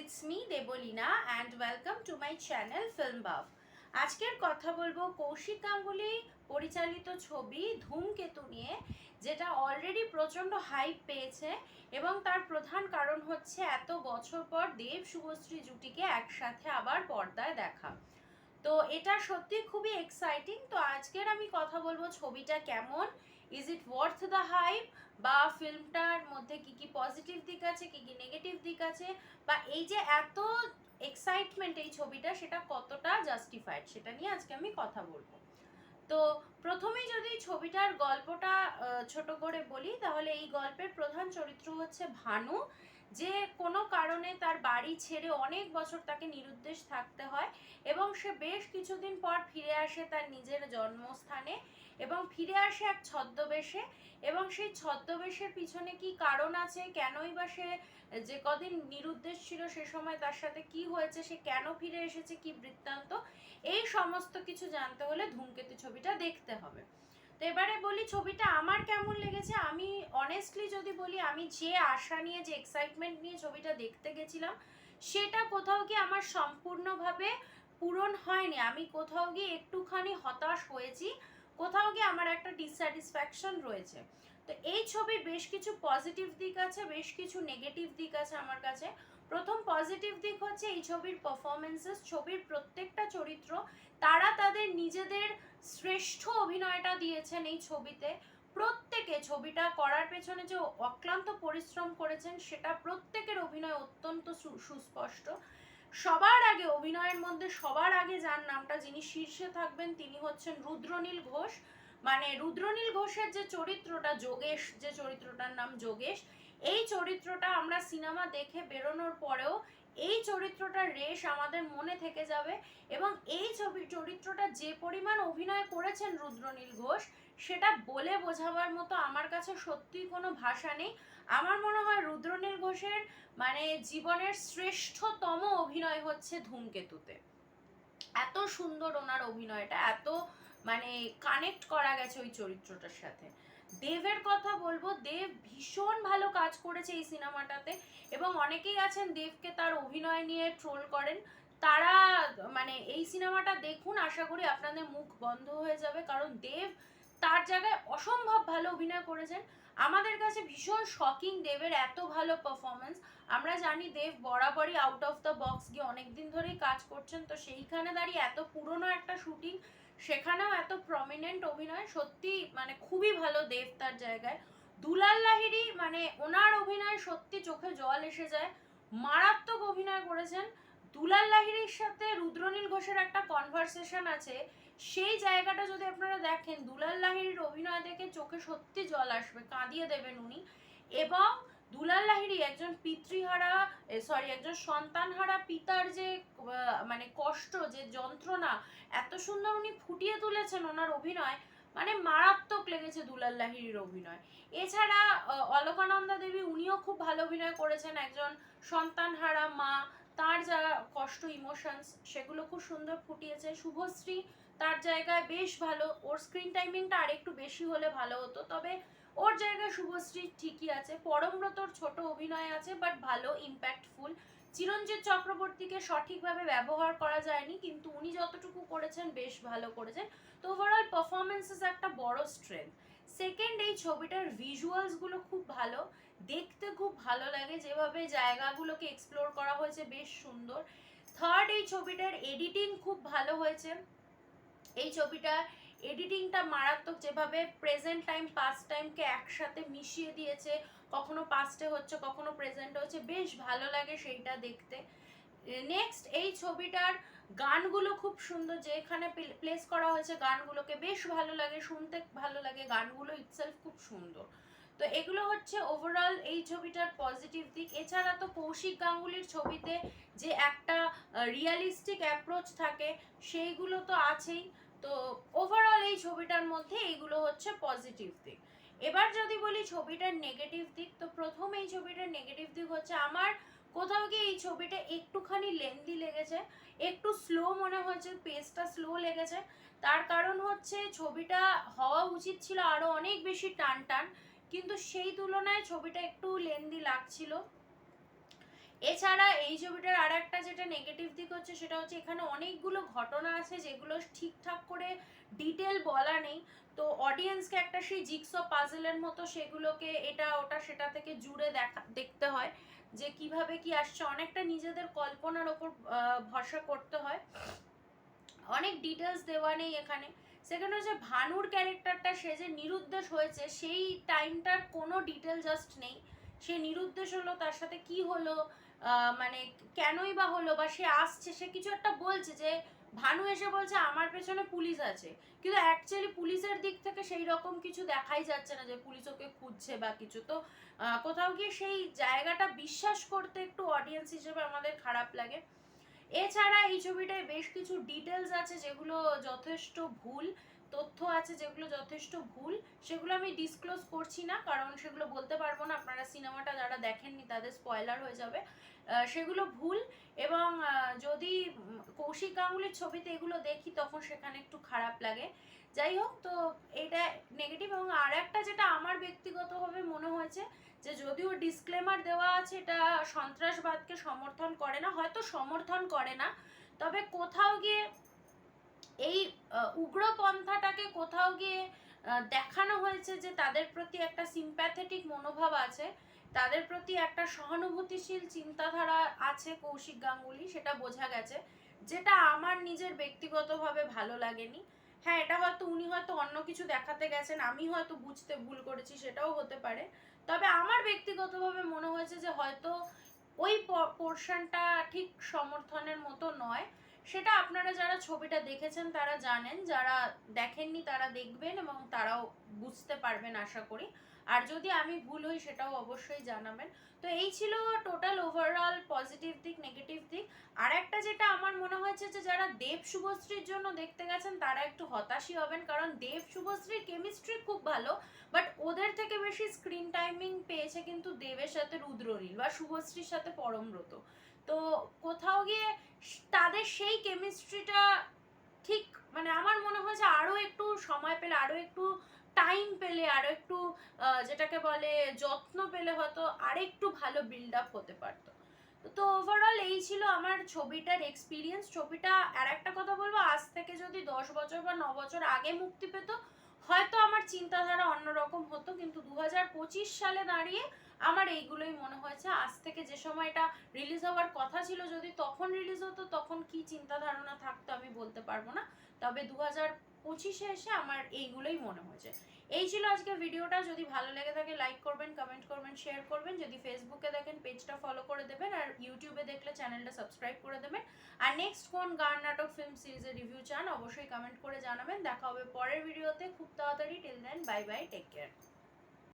It's me Debolina and welcome to my channel film বাভ আজকের কথা বলব কৌশিক গাঙ্গুলি পরিচালিত ছবি ধূমকেতু নিয়ে, যেটা অলরেডি প্রচণ্ড হাইপ পেয়েছে এবং তার প্রধান কারণ হচ্ছে এত বছর পর দেব শুভশ্রী জুটিকে একসাথে আবার পর্দায় দেখা। তো এটা সত্যি খুবই এক্সাইটিং তো আজকের আমি কথা বলব ছবিটা কেমন is it worth the hype বা ফিল্মটার মধ্যে কি কি পজিটিভ দিক আছে, কি কি নেগেটিভ দিক আছে? বা এই যে এত এক্সাইটমেন্ট এই ছবিটা, সেটা কতটা জাস্টিফাইড সেটা নিয়ে আজকে আমি কথা বলব। তো প্রথমেই যদি ছবিটার গল্পটা ছোট করে বলি, তাহলে এই গল্পের প্রধান চরিত্র হচ্ছে ভানু। যে কোনো কারণে তার বাড়ি ছেড়ে অনেক বছর তাকে নিরুদ্দেশ থাকতে হয় এবং সে বেশ কিছুদিন পর ফিরে আসে তার নিজের জন্মস্থানে এবং ফিরে আসে এক ছদ্মবেশে এবং সেই ছদ্মবেশের পিছনে কি কারণ আছে? কেনই বা সে যে কদিন নিরুদ্দেশ ছিল সে সময় তার সাথে কি হয়েছে? সে কেন ফিরে এসেছে? কি বৃত্তান্ত? এই সমস্ত কিছু জানতে হলে ধূমকেতু ছবিটা দেখতে হবে। এবারে বলি ছবিটা আমার কেমন লেগেছে, আমি অনেস্টলি যদি বলি আমি যে আশা নিয়ে, যে এক্সাইটমেন্ট নিয়ে ছবিটা দেখতে গেছিলাম, সেটা কোথাও গিয়ে আমার সম্পূর্ণভাবে পূরণ হয়নি। আমি কোথাও গিয়ে একটুখানি হতাশ হয়েছি, কোথাও গিয়ে আমার একটা ডিসস্যাটিসফ্যাকশন রয়েছে। তো এই ছবির বেশ কিছু পজিটিভ দিক আছে, বেশ কিছু নেগেটিভ দিক আছে আমার কাছে। প্রথম পজিটিভ দিক হচ্ছে এই ছবির পারফরমেন্সেস ছবির প্রত্যেকটা চরিত্র, তারা তাদের নিজেদের শ্রেষ্ঠ অভিনয়টা দিয়েছেন এই ছবিতে। প্রত্যেকে ছবিটা করার পেছনে যে অক্লান্ত পরিশ্রম করেছেন, সেটা প্রত্যেকের অভিনয় অত্যন্ত সুস্পষ্ট। সবার আগে, অভিনয়ের মধ্যে সবার আগে যার নামটা যিনি শীর্ষে থাকবেন, তিনি হচ্ছেন রুদ্রনীল ঘোষ। মানে রুদ্রনীল ঘোষের যে চরিত্রটা, যোগেশ, যে চরিত্রটার নাম যোগেশ, এই চরিত্রটা আমরা সিনেমা দেখে বেরোনোর পরেও এই চরিত্রটার রেশ আমাদের মনে থেকে যাবে এবং এই ছবি, চরিত্রটা যে পরিমাণ অভিনয় করেছেন রুদ্রনীল ঘোষ, সেটা বলে বোঝাবার মতো আমার কাছে সত্যি কোনো ভাষা নেই। আমার মনে হয় রুদ্রনীল ঘোষের মানে জীবনের শ্রেষ্ঠতম অভিনয় হচ্ছে ধূমকেতুতে। এত সুন্দর ওনার অভিনয়টা, এত মানে কানেক্ট করা গেছে ওই চরিত্রটার সাথে। দেবের কথা বলব, দেব ভীষণ ভালো কাজ করেছে এই সিনেমাটাতে এবং অনেকেই আছেন দেবকে তার অভিনয় নিয়ে ট্রোল করেন। তারা মানে এই সিনেমাটা দেখুন, আশা করি আপনাদের মুখ বন্ধ হয়ে যাবে, কারণ দেব তার জায়গায় অসম্ভব ভালো অভিনয় করেছেন। আমাদের কাছে ভীষণ শকিং দেবের এত ভালো পারফরমেন্স আমরা জানি দেব বরাবরই আউট অফ দ্য বক্স গিয়ে অনেকদিন ধরেই কাজ করছেন, তো সেইখানে দাঁড়িয়ে এত পুরনো একটা শুটিং সেখানেও এত প্রমিনেন্ট অভিনয়, সত্যি মানে খুবই ভালো দেব তার জায়গায়। দুলাল লাহিড়ি মানে ওনার অভিনয় সত্যি চোখে জল এসে যায়। মারাত্মক অভিনয় করেছেন। দুলাল লাহিড়ির সাথে রুদ্রনীল ঘোষের একটা কনভারসেশন আছে। সেই জায়গাটা যদি আপনারা দেখেন, দুলাল লাহিড়ির অভিনয় দেখে চোখে সত্যি জল আসবে, কাঁদিয়ে দেবেন উনি। এবং দুলাল লাহিড়ি একজন পিতৃহারা সরি একজন সন্তানহারা পিতার যে মানে কষ্ট, যে যন্ত্রণা, এত সুন্দর উনি ফুটিয়ে তুলেছেন ওনার অভিনয় মানে মারাত্মক লেগেছে দুলাল লাহিড়ির অভিনয়। এছাড়া অলকানন্দা দেবী উনিও খুব ভালো অভিনয় করেছেন, একজন সন্তানহারা মা তার যা কষ্ট ইমোশনস সেগুলো খুব সুন্দর ফুটিয়েছে। শুভশ্রী তার জায়গায় বেশ ভালো। ওর স্ক্রিন টাইমিংটা আরেকটু বেশি হলে ভালো হতো। তবে ওর জায়গায় শুভশ্রী ঠিকই আছে। পরমব্রতর ছোট অভিনয় আছে বাট ভালো ইম্প্যাক্টফুল চিরঞ্জিত চক্রবর্তীকে সঠিকভাবে ব্যবহার করা যায়নি, কিন্তু উনি যতটুকু করেছেন, বেশ ভালো করেছেন। তো ওভারঅল পারফরমেন্সেস একটা বড় স্ট্রেংথ সেকেন্ড এই ছবিটার ভিজুয়ালসগুলো খুব ভালো। দেখতে খুব ভালো লাগে। যেভাবে জায়গাগুলোকে এক্সপ্লোর করা হয়েছে, বেশ সুন্দর। থার্ড এই ছবিটার এডিটিং খুব ভালো হয়েছে। এই ছবিটা এডিটিংটা মারাত্মক। যেভাবে প্রেজেন্ট টাইম পাস্ট টাইমকে একসাথে মিশিয়ে দিয়েছে, কখনো পাস্টে হচ্ছে, কখনো প্রেজেন্ট হচ্ছে, বেশ ভালো লাগে সেইটা দেখতে। নেক্সট এই ছবিটার গানগুলো খুব সুন্দর, যেখানে প্লেস করা হয়েছে গানগুলোকে বেশ ভালো লাগে, শুনতে ভালো লাগে, গানগুলো ইটসেলফ খুব সুন্দর। তো এগুলো হচ্ছে ওভারঅল এই ছবিটার পজিটিভ দিক। এছাড়া তো কৌশিক গাঙ্গুলির ছবিতে যে একটা রিয়ালিস্টিক অ্যাপ্রোচ থাকে, সেইগুলো তো আছেই। তো ওভারঅল এই ছবিটার মধ্যে এইগুলো হচ্ছে পজিটিভ দিক। এবার যদি বলি ছবিটার নেগেটিভ দিক, তো প্রথম এই ছবিটার নেগেটিভ দিক হচ্ছে আমার কোথাও গিয়ে এই ছবিটা একটুখানি লেন্দি লেগেছে, একটু স্লো মনে হয়েছে পেসটা স্লো লেগেছে। তার কারণ হচ্ছে ছবিটা হওয়া উচিত ছিল আরও অনেক বেশি টান টান কিন্তু সেই তুলনায় ছবিটা একটু লেন্দি লাগছিল। এছাড়া এই ছবিটার আর একটা যেটা নেগেটিভ দিক হচ্ছে সেটা হচ্ছে এখানে অনেকগুলো ঘটনা আছে যেগুলো ঠিকঠাক করে ডিটেল বলা নেই। তো অডিয়েন্সকে একটা সেই জিক্স পাজেলের মতো সেগুলোকে এটা ওটা সেটা থেকে জুড়ে দেখা, দেখতে হয়। যে কীভাবে কি আসছে, অনেকটা নিজেদের কল্পনার ওপর ভরসা করতে হয়। অনেক ডিটেলস দেওয়া নেই এখানে। সেখানে হচ্ছে ভানুর ক্যারেক্টারটা সে যে নিরুদ্দেশ হয়েছে, সেই টাইমটার কোনো ডিটেল জাস্ট নেই। সে নিরুদ্দেশ হলো, তার সাথে কি হলো মানে কেনই বা হলো, বা সে আসছে, সে কিছু একটা বলছে যে ভানু এসে বলছে, আমার পেছনে পুলিশ আছে। কিন্তু অ্যাকচুয়ালি পুলিশের দিক থেকে সেই রকম কিছু দেখাই যাচ্ছে না যে পুলিশ ওকে খুঁজছে বা কিছু। তো কোথাও গিয়ে সেই জায়গাটা বিশ্বাস করতে একটু অডিয়েন্স হিসেবে আমাদের খারাপ লাগে। এছাড়া এই ছবিটায় বেশ কিছু ডিটেলস আছে যেগুলো যথেষ্ট ভুল। তথ্য আছে যেগুলো যথেষ্ট ভুল, সেগুলো আমি ডিসক্লোজ করছি না, কারণ সেগুলো বলতে পারব না। আপনারা সিনেমাটা যারা দেখেননি, তাদের স্পয়লার হয়ে যাবে। সেগুলো ভুল এবং যদি কৌশিক গাঙ্গুলির ছবিতে এগুলো দেখি, তখন সেখানে একটু খারাপ লাগে। যাই হোক, তো এটা নেগেটিভ এবং আর একটা যেটা আমার ব্যক্তিগতভাবে মনে হয়েছে, যে যদিও ডিসক্লেমার দেওয়া আছে, এটা সন্ত্রাসবাদকে সমর্থন করে না, হয়তো সমর্থন করে না, তবে কোথাও গিয়ে এই উগ্রপন্থাটাকে কোথাও গিয়ে দেখানো হয়েছে যে তাদের প্রতি একটা সিম্প্যাথেটিক মনোভাব আছে, তাদের প্রতি একটা সহানুভূতিশীল চিন্তাধারা আছে কৌশিক গাঙ্গুলি, সেটা বোঝা গেছে, যেটা আমার নিজের ব্যক্তিগতভাবে ভালো লাগেনি। হ্যাঁ এটা হয়তো উনি হয়তো অন্য কিছু দেখাতে গেছেন, আমি হয়তো বুঝতে ভুল করেছি, সেটাও হতে পারে। তবে আমার ব্যক্তিগতভাবে মনে হয়েছে যে হয়তো ওই পোর্শনটা ঠিক সমর্থনের মতো নয়। সেটা আপনারা যারা ছবিটা দেখেছেন, তারা জানেন। যারা দেখেননি, তারা দেখবেন এবং তারাও বুঝতে পারবেন, আশা করি। আর যদি আমি ভুল হই, সেটাও অবশ্যই জানাবেন। তো এই ছিল টোটাল ওভারঅল পজিটিভ দিক নেগেটিভ দিক। আর একটা যেটা আমার মনে হয়েছে যে, যারা দেব শুভশ্রীর জন্য দেখতে গেছেন, তারা একটু হতাশই হবেন। কারণ দেব শুভশ্রীর কেমিস্ট্রি খুব ভালো বাট ওদের থেকে বেশি স্ক্রিন টাইমিং পেয়েছে কিন্তু দেবের সাথে রুদ্রনীল বা শুভশ্রীর সাথে পরমব্রত। তো কোথাও গিয়ে তাদের সেই কেমিস্ট্রিটা ঠিক মানে আমার মনে হয়েছে আরও একটু সময় পেলে আরও একটু টাইম পেলে আরও একটু যেটাকে বলে যত্ন পেলে হয়তো আরেকটু ভালো বিল্ড আপ হতে পারতো। তো ওভারঅল এই ছিল আমার ছবিটার এক্সপিরিয়েন্স ছবিটা আর একটা কথা বলব, আজ থেকে যদি দশ বছর বা ন বছর আগে মুক্তি পেত, হয়তো আমার চিন্তাধারা অন্যরকম হতো, কিন্তু দু হাজার পঁচিশ সালে দাঁড়িয়ে আমার এইগুলোই মনে হয়েছে। আজ থেকে যে সময়টা রিলিজ হওয়ার কথা ছিল, যদি তখন রিলিজ হতো, তখন কি চিন্তা ধারণা থাকতো আমি বলতে পারব না। তবে দু হাজার পঁচিশে এসে আমার এইগুলোই মনে হয়েছে। এই ছিল আজকে ভিডিওটা। যদি ভালো লেগে থাকে লাইক করবেন কমেন্ট করবেন শেয়ার করবেন। যদি ফেসবুকে দেখেন পেজটা ফলো করে দেবেন আর ইউটিউবে দেখলে চ্যানেলটা সাবস্ক্রাইব করে দেবেন। আর নেক্সট কোন গান, নাটক ফিল্ম সিরিজের রিভিউ চান, অবশ্যই কমেন্ট করে জানাবেন। দেখা হবে পরের ভিডিওতে খুব তাড়াতাড়ি। Till then bye bye take care